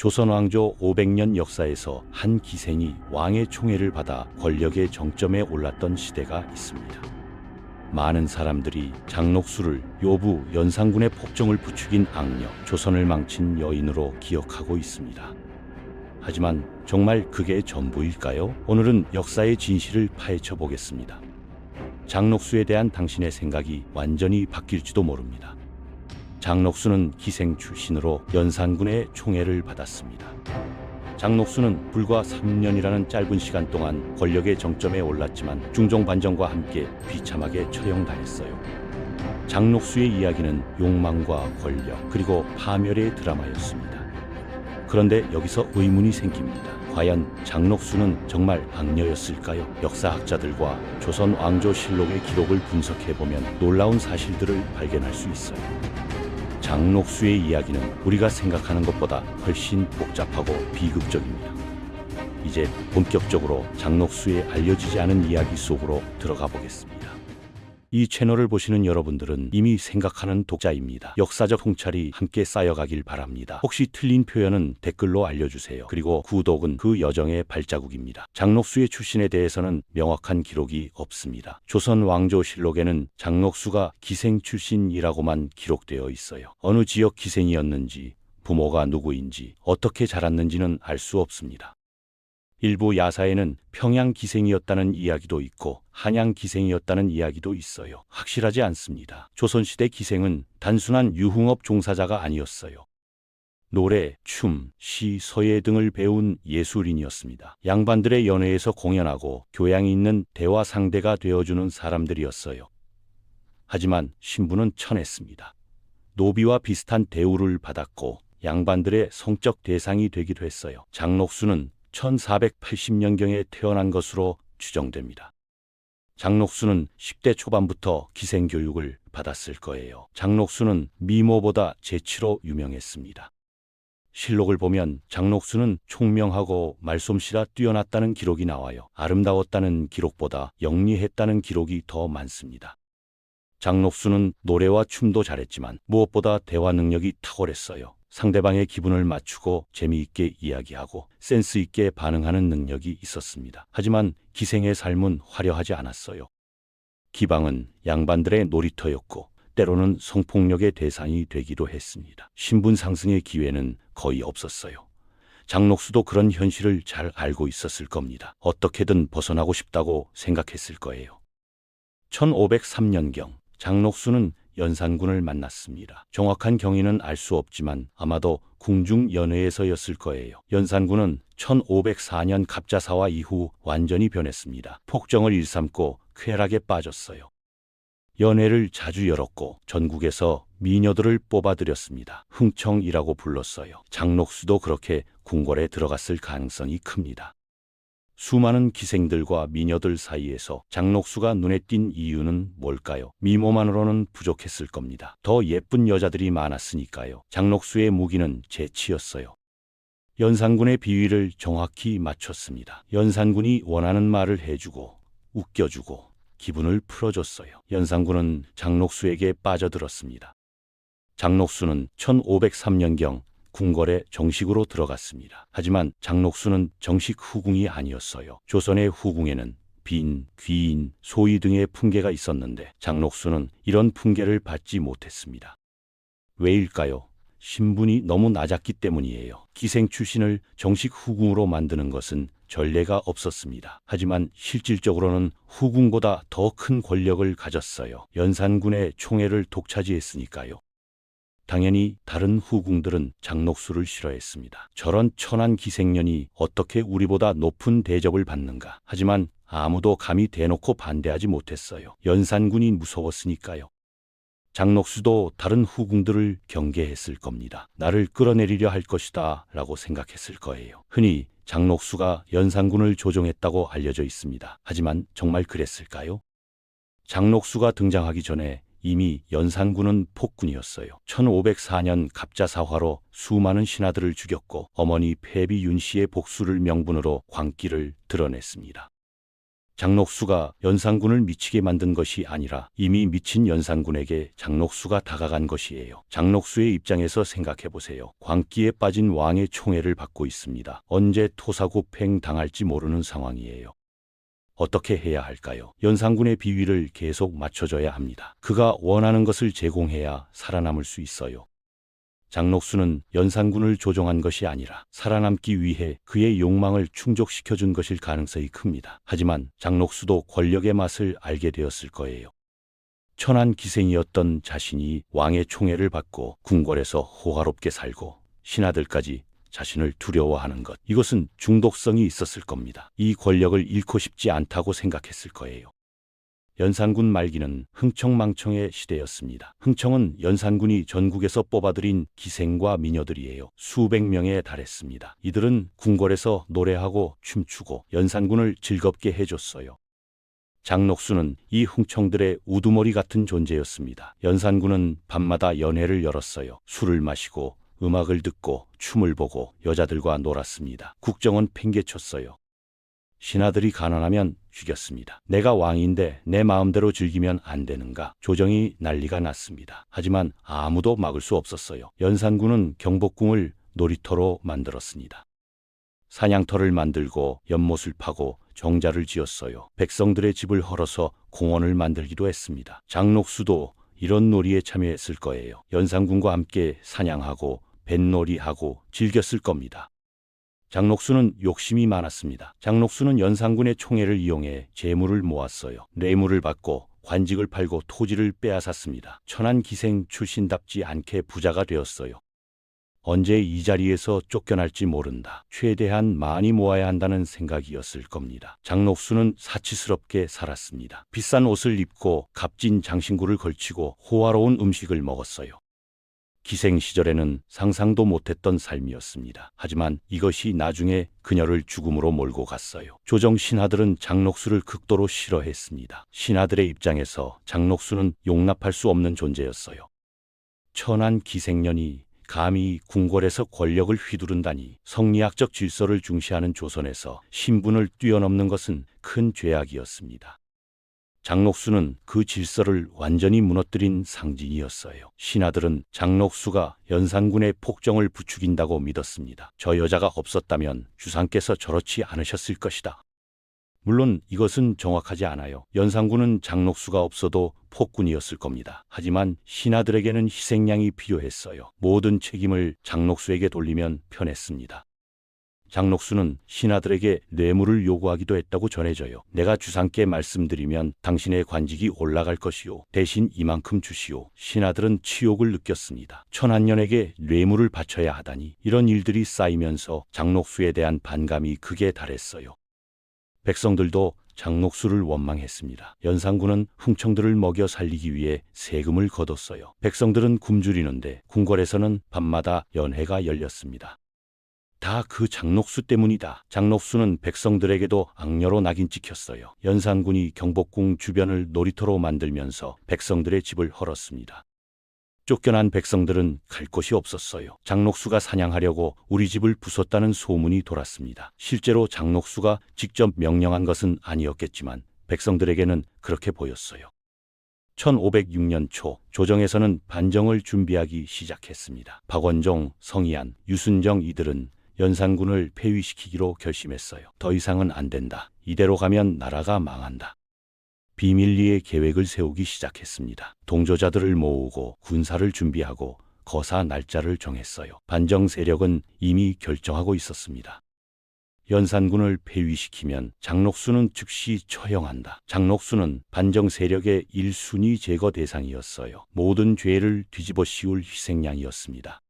조선 왕조 500년 역사에서 한 기생이 왕의 총애를 받아 권력의 정점에 올랐던 시대가 있습니다. 많은 사람들이 장록수를 요부 연산군의 폭정을 부추긴 악녀, 조선을 망친 여인으로 기억하고 있습니다. 하지만 정말 그게 전부일까요? 오늘은 역사의 진실을 파헤쳐 보겠습니다. 장록수에 대한 당신의 생각이 완전히 바뀔지도 모릅니다. 장록수는 기생 출신으로 연산군의 총애를 받았습니다. 장록수는 불과 3년이라는 짧은 시간 동안 권력의 정점에 올랐지만 중종 반정과 함께 비참하게 처형당했어요. 장록수의 이야기는 욕망과 권력 그리고 파멸의 드라마였습니다. 그런데 여기서 의문이 생깁니다. 과연 장록수는 정말 악녀였을까요? 역사학자들과 조선 왕조 실록의 기록을 분석해 보면 놀라운 사실들을 발견할 수 있어요. 장록수의 이야기는 우리가 생각하는 것보다 훨씬 복잡하고 비극적입니다. 이제 본격적으로 장록수의 알려지지 않은 이야기 속으로 들어가 보겠습니다. 이 채널을 보시는 여러분들은 이미 생각하는 독자입니다. 역사적 통찰이 함께 쌓여가길 바랍니다. 혹시 틀린 표현은 댓글로 알려주세요. 그리고 구독은 그 여정의 발자국입니다. 장록수의 출신에 대해서는 명확한 기록이 없습니다. 조선 왕조실록에는 장록수가 기생 출신이라고만 기록되어 있어요. 어느 지역 기생이었는지, 부모가 누구인지, 어떻게 자랐는지는 알 수 없습니다. 일부 야사에는 평양 기생이었다는 이야기도 있고 한양 기생이었다는 이야기도 있어요. 확실하지 않습니다. 조선시대 기생은 단순한 유흥업 종사자가 아니었어요. 노래, 춤, 시, 서예 등을 배운 예술인이었습니다. 양반들의 연회에서 공연하고 교양이 있는 대화 상대가 되어주는 사람들이었어요. 하지만 신부는 천했습니다. 노비와 비슷한 대우를 받았고 양반들의 성적 대상이 되기도 했어요. 장록수는 1480년경에 태어난 것으로 추정됩니다. 장록수는 10대 초반부터 기생교육을 받았을 거예요. 장록수는 미모보다 재치로 유명했습니다. 실록을 보면 장록수는 총명하고 말솜씨라 뛰어났다는 기록이 나와요. 아름다웠다는 기록보다 영리했다는 기록이 더 많습니다. 장록수는 노래와 춤도 잘했지만 무엇보다 대화 능력이 탁월했어요. 상대방의 기분을 맞추고 재미있게 이야기하고 센스 있게 반응하는 능력이 있었습니다. 하지만 기생의 삶은 화려하지 않았어요. 기방은 양반들의 놀이터였고 때로는 성폭력의 대상이 되기도 했습니다. 신분 상승의 기회는 거의 없었어요. 장록수도 그런 현실을 잘 알고 있었을 겁니다. 어떻게든 벗어나고 싶다고 생각했을 거예요. 1503년경 장록수는 연산군을 만났습니다. 정확한 경위는 알 수 없지만 아마도 궁중 연회에서였을 거예요. 연산군은 1504년 갑자사화 이후 완전히 변했습니다. 폭정을 일삼고 쾌락에 빠졌어요. 연회를 자주 열었고 전국에서 미녀들을 뽑아들였습니다. 흥청이라고 불렀어요. 장록수도 그렇게 궁궐에 들어갔을 가능성이 큽니다. 수많은 기생들과 미녀들 사이에서 장록수가 눈에 띈 이유는 뭘까요? 미모만으로는 부족했을 겁니다. 더 예쁜 여자들이 많았으니까요. 장록수의 무기는 재치였어요. 연산군의 비위를 정확히 맞췄습니다. 연산군이 원하는 말을 해주고 웃겨주고 기분을 풀어줬어요. 연산군은 장록수에게 빠져들었습니다. 장록수는 1503년경 궁궐에 정식으로 들어갔습니다. 하지만 장록수는 정식 후궁이 아니었어요. 조선의 후궁에는 빈, 귀인, 소위 등의 풍계가 있었는데 장록수는 이런 풍계를 받지 못했습니다. 왜일까요? 신분이 너무 낮았기 때문이에요. 기생 출신을 정식 후궁으로 만드는 것은 전례가 없었습니다. 하지만 실질적으로는 후궁보다 더 큰 권력을 가졌어요. 연산군의 총애를 독차지했으니까요. 당연히 다른 후궁들은 장록수를 싫어했습니다. 저런 천한 기생년이 어떻게 우리보다 높은 대접을 받는가. 하지만 아무도 감히 대놓고 반대하지 못했어요. 연산군이 무서웠으니까요. 장록수도 다른 후궁들을 경계했을 겁니다. 나를 끌어내리려 할 것이다 라고 생각했을 거예요. 흔히 장록수가 연산군을 조종했다고 알려져 있습니다. 하지만 정말 그랬을까요? 장록수가 등장하기 전에 이미 연산군은 폭군이었어요. 1504년 갑자사화로 수많은 신하들을 죽였고 어머니 폐비 윤 씨의 복수를 명분으로 광기를 드러냈습니다. 장록수가 연산군을 미치게 만든 것이 아니라 이미 미친 연산군에게 장록수가 다가간 것이에요. 장록수의 입장에서 생각해 보세요. 광기에 빠진 왕의 총애를 받고 있습니다. 언제 토사구팽 당할지 모르는 상황이에요. 어떻게 해야 할까요? 연산군의 비위를 계속 맞춰줘야 합니다. 그가 원하는 것을 제공해야 살아남을 수 있어요. 장록수는 연산군을 조종한 것이 아니라 살아남기 위해 그의 욕망을 충족시켜준 것일 가능성이 큽니다. 하지만 장록수도 권력의 맛을 알게 되었을 거예요. 천한 기생이었던 자신이 왕의 총애를 받고 궁궐에서 호화롭게 살고 신하들까지 자신을 두려워하는 것. 이것은 중독성이 있었을 겁니다. 이 권력을 잃고 싶지 않다고 생각했을 거예요. 연산군 말기는 흥청망청의 시대였습니다. 흥청은 연산군이 전국에서 뽑아들인 기생과 미녀들이에요. 수백 명에 달했습니다. 이들은 궁궐에서 노래하고 춤추고 연산군을 즐겁게 해줬어요. 장록수는 이 흥청들의 우두머리 같은 존재였습니다. 연산군은 밤마다 연회를 열었어요. 술을 마시고 음악을 듣고 춤을 보고 여자들과 놀았습니다. 국정은 팽개쳤어요. 신하들이 가난하면 죽였습니다. 내가 왕인데 내 마음대로 즐기면 안 되는가? 조정이 난리가 났습니다. 하지만 아무도 막을 수 없었어요. 연산군은 경복궁을 놀이터로 만들었습니다. 사냥터를 만들고 연못을 파고 정자를 지었어요. 백성들의 집을 헐어서 공원을 만들기도 했습니다. 장록수도 이런 놀이에 참여했을 거예요. 연산군과 함께 사냥하고 뱃놀이하고 즐겼을 겁니다. 장록수는 욕심이 많았습니다. 장록수는 연산군의 총애를 이용해 재물을 모았어요. 뇌물을 받고 관직을 팔고 토지를 빼앗았습니다. 천한 기생 출신답지 않게 부자가 되었어요. 언제 이 자리에서 쫓겨날지 모른다. 최대한 많이 모아야 한다는 생각이었을 겁니다. 장록수는 사치스럽게 살았습니다. 비싼 옷을 입고 값진 장신구를 걸치고 호화로운 음식을 먹었어요. 기생 시절에는 상상도 못했던 삶이었습니다. 하지만 이것이 나중에 그녀를 죽음으로 몰고 갔어요. 조정 신하들은 장록수를 극도로 싫어했습니다. 신하들의 입장에서 장록수는 용납할 수 없는 존재였어요. 천한 기생년이 감히 궁궐에서 권력을 휘두른다니 성리학적 질서를 중시하는 조선에서 신분을 뛰어넘는 것은 큰 죄악이었습니다. 장록수는 그 질서를 완전히 무너뜨린 상징이었어요. 신하들은 장록수가 연산군의 폭정을 부추긴다고 믿었습니다. 저 여자가 없었다면 주상께서 저렇지 않으셨을 것이다. 물론 이것은 정확하지 않아요. 연산군은 장록수가 없어도 폭군이었을 겁니다. 하지만 신하들에게는 희생양이 필요했어요. 모든 책임을 장록수에게 돌리면 편했습니다. 장록수는 신하들에게 뇌물을 요구하기도 했다고 전해져요. 내가 주상께 말씀드리면 당신의 관직이 올라갈 것이요. 대신 이만큼 주시오. 신하들은 치욕을 느꼈습니다. 천한년에게 뇌물을 바쳐야 하다니 이런 일들이 쌓이면서 장록수에 대한 반감이 극에 달했어요. 백성들도 장록수를 원망했습니다. 연산군은 흥청들을 먹여 살리기 위해 세금을 거뒀어요. 백성들은 굶주리는데 궁궐에서는 밤마다 연회가 열렸습니다. 다 그 장록수 때문이다. 장록수는 백성들에게도 악녀로 낙인 찍혔어요. 연산군이 경복궁 주변을 놀이터로 만들면서 백성들의 집을 헐었습니다. 쫓겨난 백성들은 갈 곳이 없었어요. 장록수가 사냥하려고 우리 집을 부쉈다는 소문이 돌았습니다. 실제로 장록수가 직접 명령한 것은 아니었겠지만 백성들에게는 그렇게 보였어요. 1506년 초 조정에서는 반정을 준비하기 시작했습니다. 박원종, 성희안, 유순정 이들은 연산군을 폐위시키기로 결심했어요. 더 이상은 안 된다. 이대로 가면 나라가 망한다. 비밀리에 계획을 세우기 시작했습니다. 동조자들을 모으고 군사를 준비하고 거사 날짜를 정했어요. 반정 세력은 이미 결정하고 있었습니다. 연산군을 폐위시키면 장록수는 즉시 처형한다. 장록수는 반정 세력의 1순위 제거 대상이었어요. 모든 죄를 뒤집어 씌울 희생양이었습니다.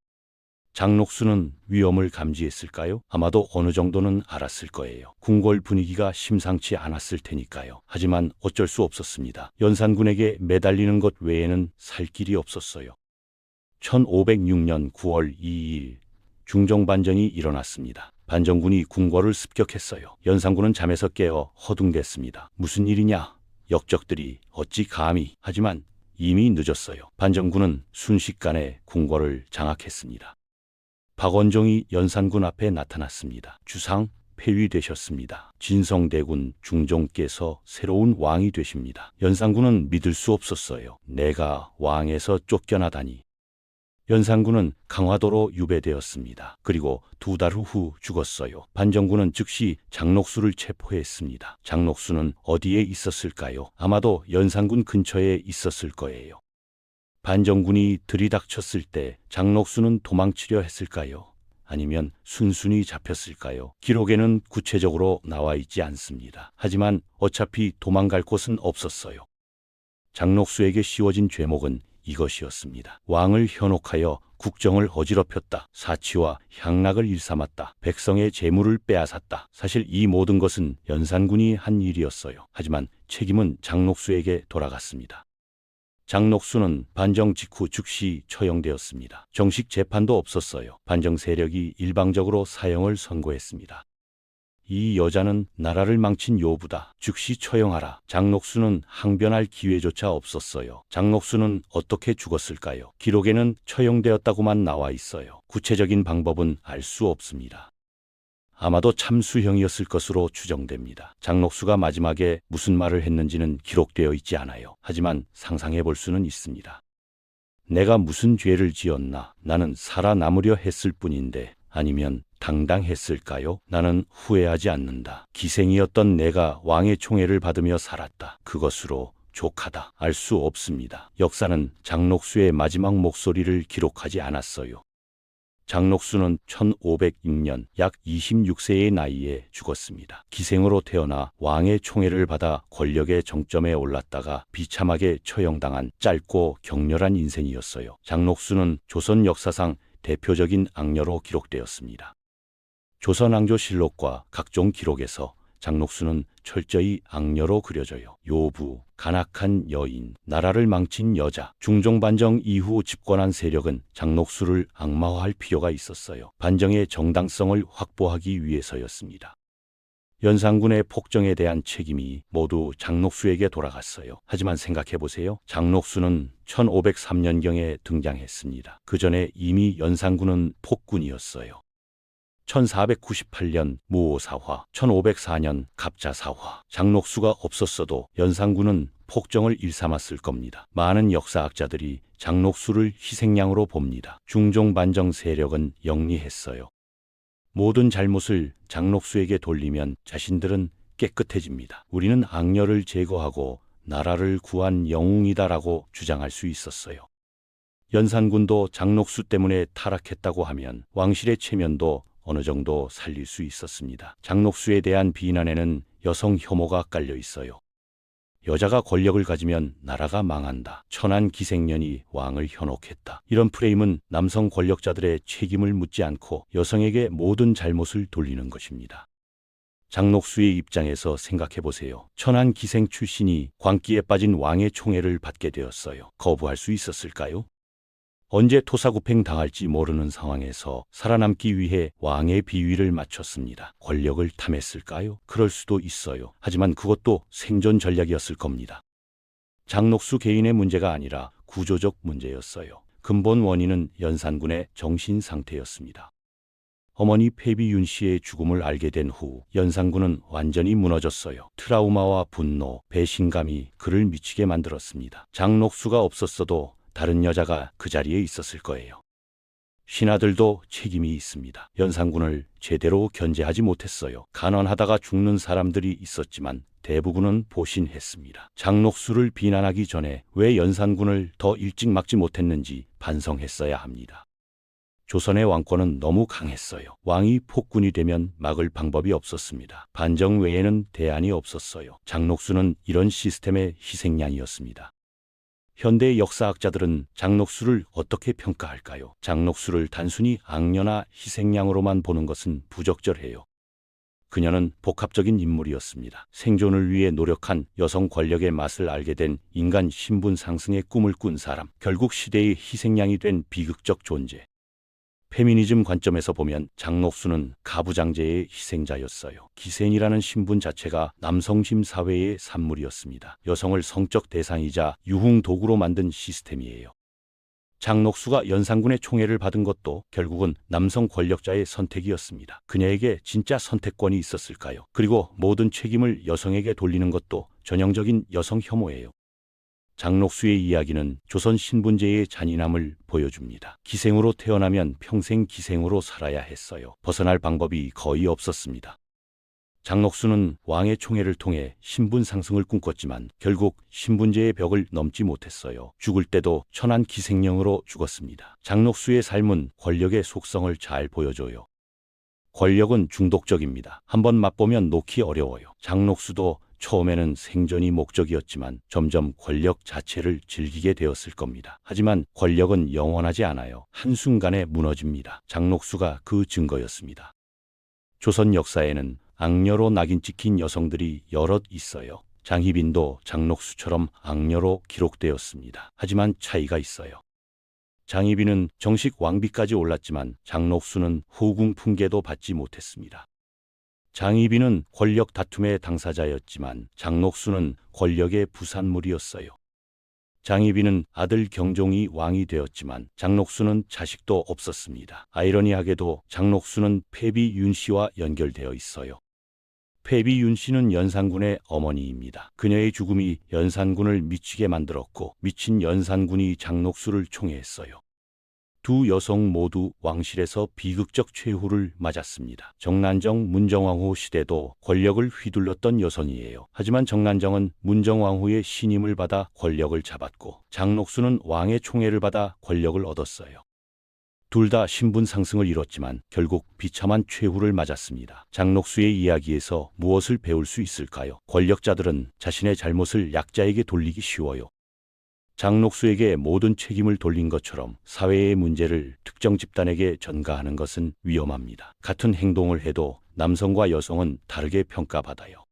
장록수는 위험을 감지했을까요? 아마도 어느 정도는 알았을 거예요. 궁궐 분위기가 심상치 않았을 테니까요. 하지만 어쩔 수 없었습니다. 연산군에게 매달리는 것 외에는 살 길이 없었어요. 1506년 9월 2일 중정반정이 일어났습니다. 반정군이 궁궐을 습격했어요. 연산군은 잠에서 깨어 허둥댔습니다. 무슨 일이냐? 역적들이 어찌 감히 하지만 이미 늦었어요. 반정군은 순식간에 궁궐을 장악했습니다. 박원종이 연산군 앞에 나타났습니다. 주상, 폐위되셨습니다. 진성대군 중종께서 새로운 왕이 되십니다. 연산군은 믿을 수 없었어요. 내가 왕에서 쫓겨나다니. 연산군은 강화도로 유배되었습니다. 그리고 두 달 후 죽었어요. 반정군은 즉시 장록수를 체포했습니다. 장록수는 어디에 있었을까요? 아마도 연산군 근처에 있었을 거예요. 반정군이 들이닥쳤을 때 장록수는 도망치려 했을까요? 아니면 순순히 잡혔을까요? 기록에는 구체적으로 나와 있지 않습니다. 하지만 어차피 도망갈 곳은 없었어요. 장록수에게 씌워진 죄목은 이것이었습니다. 왕을 현혹하여 국정을 어지럽혔다. 사치와 향락을 일삼았다. 백성의 재물을 빼앗았다. 사실 이 모든 것은 연산군이 한 일이었어요. 하지만 책임은 장록수에게 돌아갔습니다. 장록수는 반정 직후 즉시 처형되었습니다. 정식 재판도 없었어요. 반정 세력이 일방적으로 사형을 선고했습니다. 이 여자는 나라를 망친 요부다. 즉시 처형하라. 장록수는 항변할 기회조차 없었어요. 장록수는 어떻게 죽었을까요? 기록에는 처형되었다고만 나와 있어요. 구체적인 방법은 알 수 없습니다. 아마도 참수형이었을 것으로 추정됩니다. 장록수가 마지막에 무슨 말을 했는지는 기록되어 있지 않아요. 하지만 상상해 볼 수는 있습니다. 내가 무슨 죄를 지었나? 나는 살아남으려 했을 뿐인데 아니면 당당했을까요? 나는 후회하지 않는다. 기생이었던 내가 왕의 총애를 받으며 살았다. 그것으로 족하다. 알 수 없습니다. 역사는 장록수의 마지막 목소리를 기록하지 않았어요. 장록수는 1506년 약 26세의 나이에 죽었습니다. 기생으로 태어나 왕의 총애를 받아 권력의 정점에 올랐다가 비참하게 처형당한 짧고 격렬한 인생이었어요. 장록수는 조선 역사상 대표적인 악녀로 기록되었습니다. 조선왕조실록과 각종 기록에서 장록수는 철저히 악녀로 그려져요. 요부, 간악한 여인, 나라를 망친 여자, 중종반정 이후 집권한 세력은 장록수를 악마화할 필요가 있었어요. 반정의 정당성을 확보하기 위해서였습니다. 연산군의 폭정에 대한 책임이 모두 장록수에게 돌아갔어요. 하지만 생각해 보세요. 장록수는 1503년경에 등장했습니다. 그 전에 이미 연산군은 폭군이었어요. 1498년 무오사화, 1504년 갑자사화, 장록수가 없었어도 연산군은 폭정을 일삼았을 겁니다. 많은 역사학자들이 장록수를 희생양으로 봅니다. 중종 반정 세력은 영리했어요. 모든 잘못을 장록수에게 돌리면 자신들은 깨끗해집니다. 우리는 악녀를 제거하고 나라를 구한 영웅이다라고 주장할 수 있었어요. 연산군도 장록수 때문에 타락했다고 하면 왕실의 체면도 어느 정도 살릴 수 있었습니다. 장록수에 대한 비난에는 여성 혐오가 깔려 있어요. 여자가 권력을 가지면 나라가 망한다. 천한 기생년이 왕을 현혹했다. 이런 프레임은 남성 권력자들의 책임을 묻지 않고 여성에게 모든 잘못을 돌리는 것입니다. 장록수의 입장에서 생각해 보세요. 천한 기생 출신이 광기에 빠진 왕의 총애를 받게 되었어요. 거부할 수 있었을까요? 언제 토사구팽 당할지 모르는 상황에서 살아남기 위해 왕의 비위를 맞췄습니다. 권력을 탐했을까요? 그럴 수도 있어요. 하지만 그것도 생존 전략이었을 겁니다. 장록수 개인의 문제가 아니라 구조적 문제였어요. 근본 원인은 연산군의 정신 상태였습니다. 어머니 폐비윤 씨의 죽음을 알게 된 후 연산군은 완전히 무너졌어요. 트라우마와 분노, 배신감이 그를 미치게 만들었습니다. 장록수가 없었어도 다른 여자가 그 자리에 있었을 거예요. 신하들도 책임이 있습니다. 연산군을 제대로 견제하지 못했어요. 가난하다가 죽는 사람들이 있었지만 대부분은 보신했습니다. 장록수를 비난하기 전에 왜 연산군을 더 일찍 막지 못했는지 반성했어야 합니다. 조선의 왕권은 너무 강했어요. 왕이 폭군이 되면 막을 방법이 없었습니다. 반정 외에는 대안이 없었어요. 장록수는 이런 시스템의 희생양이었습니다. 현대 역사학자들은 장록수를 어떻게 평가할까요? 장록수를 단순히 악녀나 희생양으로만 보는 것은 부적절해요. 그녀는 복합적인 인물이었습니다. 생존을 위해 노력한 여성 권력의 맛을 알게 된 인간 신분 상승의 꿈을 꾼 사람, 결국 시대의 희생양이 된 비극적 존재. 페미니즘 관점에서 보면 장록수는 가부장제의 희생자였어요. 기생이라는 신분 자체가 남성심 사회의 산물이었습니다. 여성을 성적 대상이자 유흥 도구로 만든 시스템이에요. 장록수가 연산군의 총애를 받은 것도 결국은 남성 권력자의 선택이었습니다. 그녀에게 진짜 선택권이 있었을까요? 그리고 모든 책임을 여성에게 돌리는 것도 전형적인 여성 혐오예요. 장록수의 이야기는 조선 신분제의 잔인함을 보여줍니다. 기생으로 태어나면 평생 기생으로 살아야 했어요. 벗어날 방법이 거의 없었습니다. 장록수는 왕의 총애를 통해 신분 상승을 꿈꿨지만 결국 신분제의 벽을 넘지 못했어요. 죽을 때도 천한 기생령으로 죽었습니다. 장록수의 삶은 권력의 속성을 잘 보여줘요. 권력은 중독적입니다. 한번 맛보면 놓기 어려워요. 장록수도 처음에는 생존이 목적이었지만 점점 권력 자체를 즐기게 되었을 겁니다. 하지만 권력은 영원하지 않아요. 한순간에 무너집니다. 장록수가 그 증거였습니다. 조선 역사에는 악녀로 낙인 찍힌 여성들이 여럿 있어요. 장희빈도 장록수처럼 악녀로 기록되었습니다. 하지만 차이가 있어요. 장희빈은 정식 왕비까지 올랐지만 장록수는 후궁 풍계도 받지 못했습니다. 장희빈은 권력 다툼의 당사자였지만 장록수는 권력의 부산물이었어요. 장희빈은 아들 경종이 왕이 되었지만 장록수는 자식도 없었습니다. 아이러니하게도 장록수는 패비 윤 씨와 연결되어 있어요. 패비 윤 씨는 연산군의 어머니입니다. 그녀의 죽음이 연산군을 미치게 만들었고 미친 연산군이 장록수를 총애했어요. 두 여성 모두 왕실에서 비극적 최후를 맞았습니다. 정난정, 문정왕후 시대도 권력을 휘둘렀던 여성이에요. 하지만 정난정은 문정왕후의 신임을 받아 권력을 잡았고 장록수는 왕의 총애를 받아 권력을 얻었어요. 둘 다 신분 상승을 이뤘지만 결국 비참한 최후를 맞았습니다. 장록수의 이야기에서 무엇을 배울 수 있을까요? 권력자들은 자신의 잘못을 약자에게 돌리기 쉬워요. 장록수에게 모든 책임을 돌린 것처럼 사회의 문제를 특정 집단에게 전가하는 것은 위험합니다. 같은 행동을 해도 남성과 여성은 다르게 평가받아요.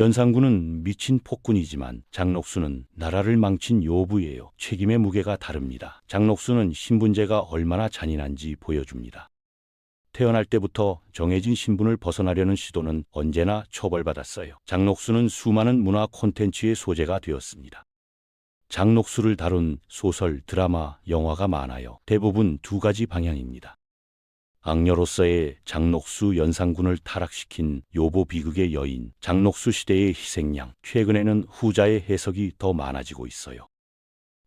연산군은 미친 폭군이지만 장록수는 나라를 망친 요부예요. 책임의 무게가 다릅니다. 장록수는 신분제가 얼마나 잔인한지 보여줍니다. 태어날 때부터 정해진 신분을 벗어나려는 시도는 언제나 처벌받았어요. 장록수는 수많은 문화 콘텐츠의 소재가 되었습니다. 장록수를 다룬 소설, 드라마, 영화가 많아요. 대부분 두 가지 방향입니다. 악녀로서의 장록수 연산군을 타락시킨 요보 비극의 여인, 장록수 시대의 희생양, 최근에는 후자의 해석이 더 많아지고 있어요.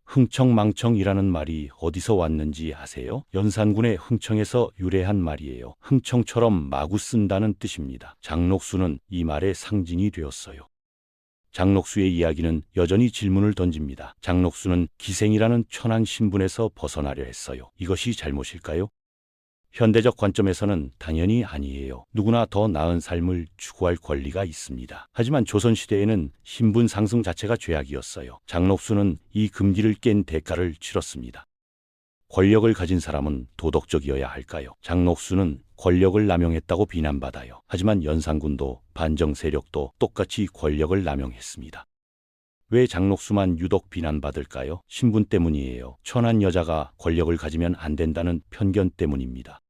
흥청망청이라는 말이 어디서 왔는지 아세요? 연산군의 흥청에서 유래한 말이에요. 흥청처럼 마구 쓴다는 뜻입니다. 장록수는 이 말의 상징이 되었어요. 장록수의 이야기는 여전히 질문을 던집니다. 장록수는 기생이라는 천한 신분에서 벗어나려 했어요. 이것이 잘못일까요? 현대적 관점에서는 당연히 아니에요. 누구나 더 나은 삶을 추구할 권리가 있습니다. 하지만 조선시대에는 신분 상승 자체가 죄악이었어요. 장록수는 이 금기를 깬 대가를 치렀습니다. 권력을 가진 사람은 도덕적이어야 할까요? 장록수는 권력을 남용했다고 비난받아요. 하지만 연산군도 반정 세력도 똑같이 권력을 남용했습니다. 왜 장록수만 유독 비난받을까요? 신분 때문이에요. 천한 여자가 권력을 가지면 안 된다는 편견 때문입니다.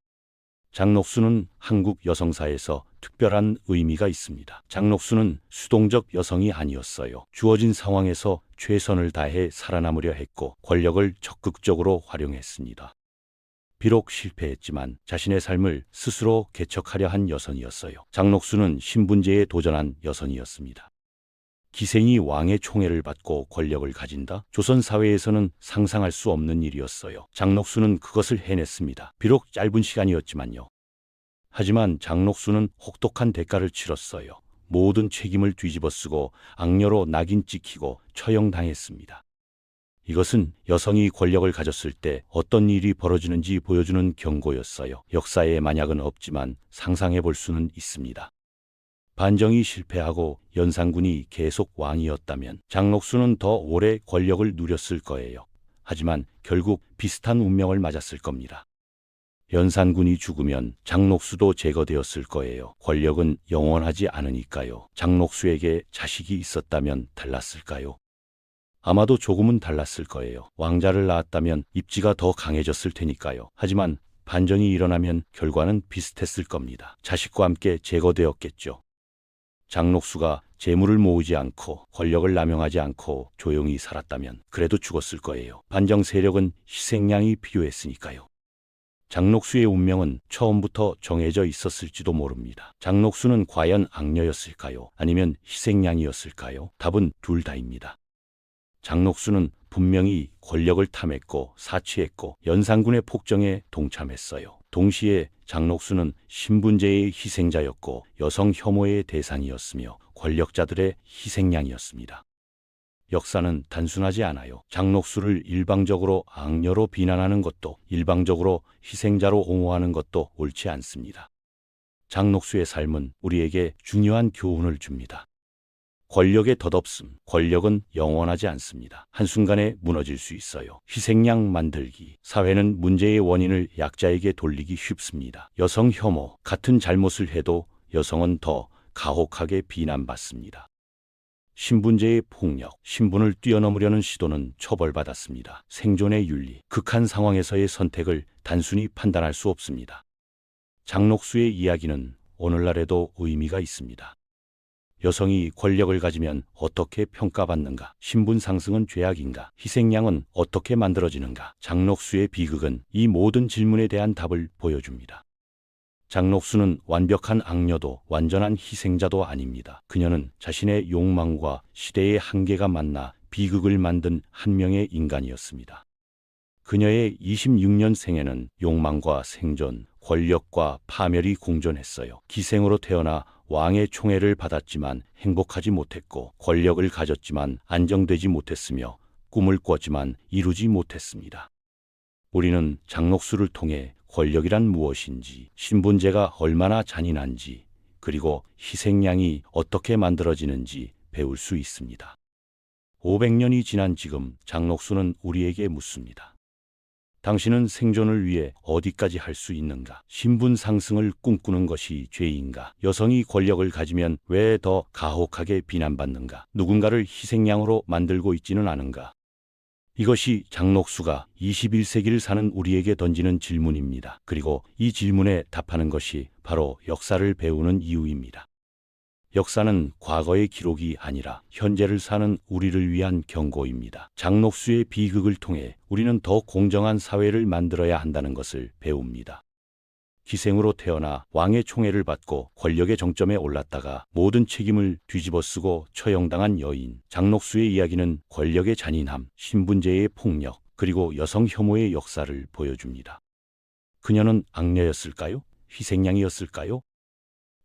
장록수는 한국 여성사에서 특별한 의미가 있습니다. 장록수는 수동적 여성이 아니었어요. 주어진 상황에서 최선을 다해 살아남으려 했고 권력을 적극적으로 활용했습니다. 비록 실패했지만 자신의 삶을 스스로 개척하려 한 여성이었어요. 장록수는 신분제에 도전한 여성이었습니다. 기생이 왕의 총애를 받고 권력을 가진다? 조선 사회에서는 상상할 수 없는 일이었어요. 장록수는 그것을 해냈습니다. 비록 짧은 시간이었지만요. 하지만 장록수는 혹독한 대가를 치렀어요. 모든 책임을 뒤집어쓰고 악녀로 낙인 찍히고 처형당했습니다. 이것은 여성이 권력을 가졌을 때 어떤 일이 벌어지는지 보여주는 경고였어요. 역사에 만약은 없지만 상상해 볼 수는 있습니다. 반정이 실패하고 연산군이 계속 왕이었다면 장록수는 더 오래 권력을 누렸을 거예요. 하지만 결국 비슷한 운명을 맞았을 겁니다. 연산군이 죽으면 장록수도 제거되었을 거예요. 권력은 영원하지 않으니까요. 장록수에게 자식이 있었다면 달랐을까요? 아마도 조금은 달랐을 거예요. 왕자를 낳았다면 입지가 더 강해졌을 테니까요. 하지만 반전이 일어나면 결과는 비슷했을 겁니다. 자식과 함께 제거되었겠죠. 장록수가 재물을 모으지 않고 권력을 남용하지 않고 조용히 살았다면 그래도 죽었을 거예요. 반정 세력은 희생양이 필요했으니까요. 장록수의 운명은 처음부터 정해져 있었을지도 모릅니다. 장록수는 과연 악녀였을까요? 아니면 희생양이었을까요? 답은 둘 다입니다. 장록수는 분명히 권력을 탐했고 사치했고 연산군의 폭정에 동참했어요. 동시에 장록수는 신분제의 희생자였고 여성 혐오의 대상이었으며 권력자들의 희생양이었습니다. 역사는 단순하지 않아요. 장록수를 일방적으로 악녀로 비난하는 것도 일방적으로 희생자로 옹호하는 것도 옳지 않습니다. 장록수의 삶은 우리에게 중요한 교훈을 줍니다. 권력의 덧없음, 권력은 영원하지 않습니다. 한순간에 무너질 수 있어요. 희생양 만들기. 사회는 문제의 원인을 약자에게 돌리기 쉽습니다. 여성 혐오, 같은 잘못을 해도 여성은 더 가혹하게 비난받습니다. 신분제의 폭력, 신분을 뛰어넘으려는 시도는 처벌받았습니다. 생존의 윤리, 극한 상황에서의 선택을 단순히 판단할 수 없습니다. 장록수의 이야기는 오늘날에도 의미가 있습니다. 여성이 권력을 가지면 어떻게 평가받는가? 신분 상승은 죄악인가? 희생양은 어떻게 만들어지는가? 장록수의 비극은 이 모든 질문에 대한 답을 보여줍니다. 장록수는 완벽한 악녀도 완전한 희생자도 아닙니다. 그녀는 자신의 욕망과 시대의 한계가 만나 비극을 만든 한 명의 인간이었습니다. 그녀의 26년 생에는 욕망과 생존, 권력과 파멸이 공존했어요. 기생으로 태어나 왕의 총애를 받았지만 행복하지 못했고 권력을 가졌지만 안정되지 못했으며 꿈을 꿨지만 이루지 못했습니다. 우리는 장록수를 통해 권력이란 무엇인지, 신분제가 얼마나 잔인한지, 그리고 희생양이 어떻게 만들어지는지 배울 수 있습니다. 500년이 지난 지금 장록수는 우리에게 묻습니다. 당신은 생존을 위해 어디까지 할 수 있는가? 신분 상승을 꿈꾸는 것이 죄인가? 여성이 권력을 가지면 왜 더 가혹하게 비난받는가? 누군가를 희생양으로 만들고 있지는 않은가? 이것이 장록수가 21세기를 사는 우리에게 던지는 질문입니다. 그리고 이 질문에 답하는 것이 바로 역사를 배우는 이유입니다. 역사는 과거의 기록이 아니라 현재를 사는 우리를 위한 경고입니다. 장록수의 비극을 통해 우리는 더 공정한 사회를 만들어야 한다는 것을 배웁니다. 기생으로 태어나 왕의 총애를 받고 권력의 정점에 올랐다가 모든 책임을 뒤집어쓰고 처형당한 여인 장록수의 이야기는 권력의 잔인함, 신분제의 폭력, 그리고 여성 혐오의 역사를 보여줍니다. 그녀는 악녀였을까요? 희생양이었을까요?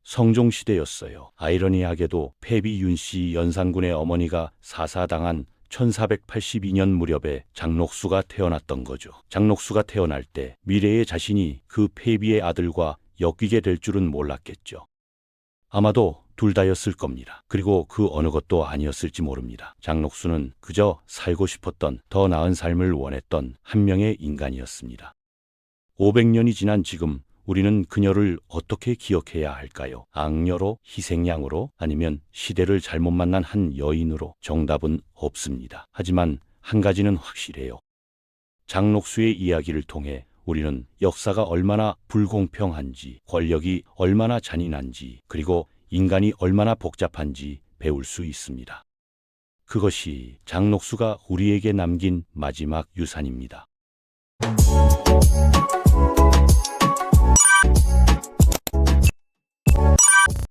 성종시대였어요. 아이러니하게도 패비 윤씨 연산군의 어머니가 사사당한 1482년 무렵에 장록수가 태어났던 거죠. 장록수가 태어날 때 미래의 자신이 그 패비의 아들과 엮이게 될 줄은 몰랐겠죠. 아마도 둘 다였을 겁니다. 그리고 그 어느 것도 아니었을지 모릅니다. 장록수는 그저 살고 싶었던 더 나은 삶을 원했던 한 명의 인간이었습니다. 500년이 지난 지금 우리는 그녀를 어떻게 기억해야 할까요? 악녀로, 희생양으로, 아니면 시대를 잘못 만난 한 여인으로 정답은 없습니다. 하지만 한 가지는 확실해요. 장록수의 이야기를 통해 우리는 역사가 얼마나 불공평한지, 권력이 얼마나 잔인한지, 그리고 인간이 얼마나 복잡한지 배울 수 있습니다. 그것이 장록수가 우리에게 남긴 마지막 유산입니다.